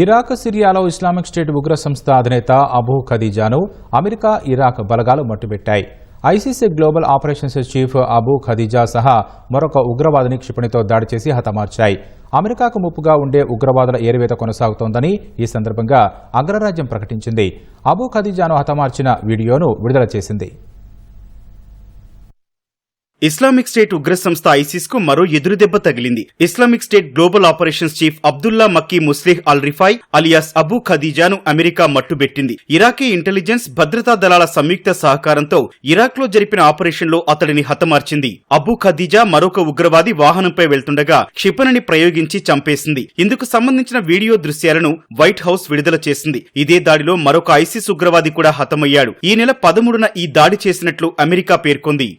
Iraq సిరియాలో Islamic state ఉగ్ర సంస్థ అధినేత అబూ ఖదీజాను అమెరికా ఇరాక్ బలగాలు మట్టుబెట్టాయి. ISIS global operations chief Abu Khadija సహా మరొక ఉగ్రవాదిని క్షిపణితో దాడి చేసి హతమార్చాయి. అమెరికాకు ముప్పుగా ఉండే ఉగ్రవాదుల ఏరివేత కొనసాగుతోందని ఈ సందర్భంగా అగ్రరాజ్యం ప్రకటించింది. అబూ ఖదీజాను హతమార్చిన వీడియోను విడుదల చేసింది. ఇస్లామిక్ స్టేట్ ఉగ్ర సంస్థ ఐసిస్కు మరో ఎదురుదెబ్బ తగిలింది. Islamic State global operations chief Abdullah Makki Muslih al Rifai alias Abu ఖదీజాను America మట్టుబెట్టింది. ఇరాకీ ఇంటెలిజెన్స్ భద్రతా దళాల సంయుక్త సహకారంతో ఇరాక్లో జరిపిన ఆపరేషన్లో అతడిని హతమార్చింది. అబూ ఖదీజా మరొక ఉగ్రవాది వాహనంపై వెళ్తుండగా క్షిపణిని ప్రయోగించి చంపేసింది. ఇందుకు సంబంధించిన వీడియో దృశ్యాలను వైట్ హౌస్ విడుదల చేసింది. ఇదే దాడిలో మరొక ఐసిస్ ఉగ్రవాది కూడా హతమయ్యాడు. ఈ నెల పదమూడున ఈ దాడి చేసినట్లు అమెరికా పేర్కొంది.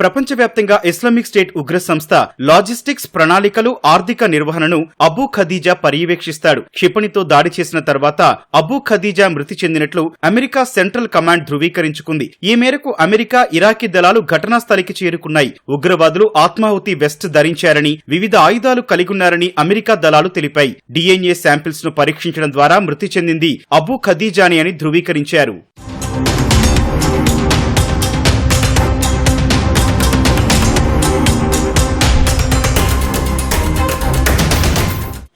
ప్రపంచవ్యాప్తంగా ఇస్లామిక్ స్టేట్ ఉగ్ర సంస్థ లాజిస్టిక్స్ ప్రణాళికలు ఆర్థిక నిర్వహణను అబూ ఖదీజా పర్యవేక్షిస్తాడు. క్షిపణితో దాడి చేసిన తర్వాత అబూ ఖదీజా మృతి చెందినట్లు అమెరికా సెంట్రల్ కమాండ్ ధృవీకరించుకుంది. ఈ మేరకు అమెరికా ఇరాకీ దళాలు ఘటనా స్థలికి చేరుకున్నాయి. ఉగ్రవాదులు ఆత్మాహుతి వెస్ట్ ధరించారని వివిధ ఆయుధాలు కలిగున్నారని అమెరికా దళాలు తెలిపాయి. డిఎన్ఏ శాంపిల్స్ను పరీక్షించడం ద్వారా మృతి చెందింది అబూ ఖదీజాని అని ధృవీకరించారు.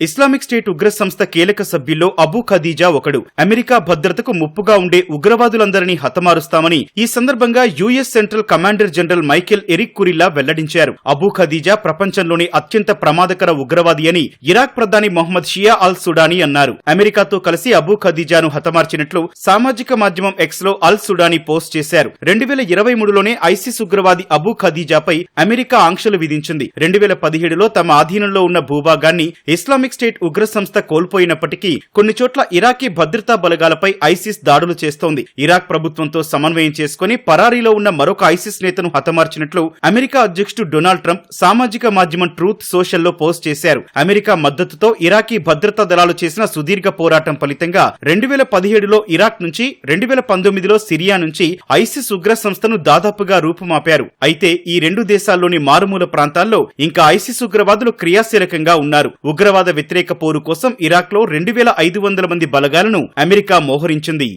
ఇస్లామిక్ స్టేట్ ఉగ్ర సంస్థ కీలక సభ్యుల్లో అబూ ఖదీజా ఒకడు. అమెరికా భద్రతకు ముప్పుగా ఉండే ఉగ్రవాదులందరినీ హతమారుస్తామని ఈ సందర్భంగా US Central Commander General Michael Erik Kurilla వెల్లడించారు. అబూ ఖదీజా ప్రపంచంలోని అత్యంత ప్రమాదకర ఉగ్రవాది అని ఇరాక్ ప్రధాని మొహమ్మద్ షియా అల్ సుడానీ అన్నారు. అమెరికాతో కలిసి అబూ ఖదీజాను హతమార్చినట్లు సామాజిక మాధ్యమం ఎక్స్లో అల్ సుడానీ పోస్ట్ చేశారు. రెండు వేల ఇరవై మూడులోనే ఐసిస్ ఉగ్రవాది అబూ ఖదీజాపై అమెరికా ఆంక్షలు విధించింది. రెండు వేల పదిహేడులో తమ ఆధీనంలో ఉన్న భూభాగాన్ని ఇస్లామిక్ ఇస్లామిక్ స్టేట్ ఉగ్ర సంస్థ కోల్పోయినప్పటికీ కొన్ని చోట్ల ఇరాకీ భద్రతా బలగాలపై ఐసిస్ దాడులు చేస్తోంది. ఇరాక్ ప్రభుత్వంతో సమన్వయం చేసుకుని పరారీలో ఉన్న మరొక ఐసిస్ నేతను హతమార్చినట్లు అమెరికా అధ్యక్షుడు డొనాల్డ్ ట్రంప్ సామాజిక మాధ్యమం ట్రూత్ సోషల్లో పోస్ట్ చేశారు. అమెరికా మద్దతుతో ఇరాకీ భద్రతా దళాలు చేసిన సుదీర్ఘ పోరాటం ఫలితంగా రెండు వేల పదిహేడులో ఇరాక్ నుంచి రెండు వేల పంతొమ్మిదిలో సిరియా నుంచి ఐసిస్ ఉగ్ర సంస్థను దాదాపుగా రూపుమాపారు. అయితే ఈ రెండు దేశాల్లోని మారుమూల ప్రాంతాల్లో ఇంకా ఐసిస్ ఉగ్రవాదులు క్రియాశీలకంగా ఉన్నారు. ఉగ్రవాద వ్యతిరేక పోరు కోసం ఇరాక్లో రెండు వేల ఐదు వందల మంది బలగాలను అమెరికా మోహరించింది.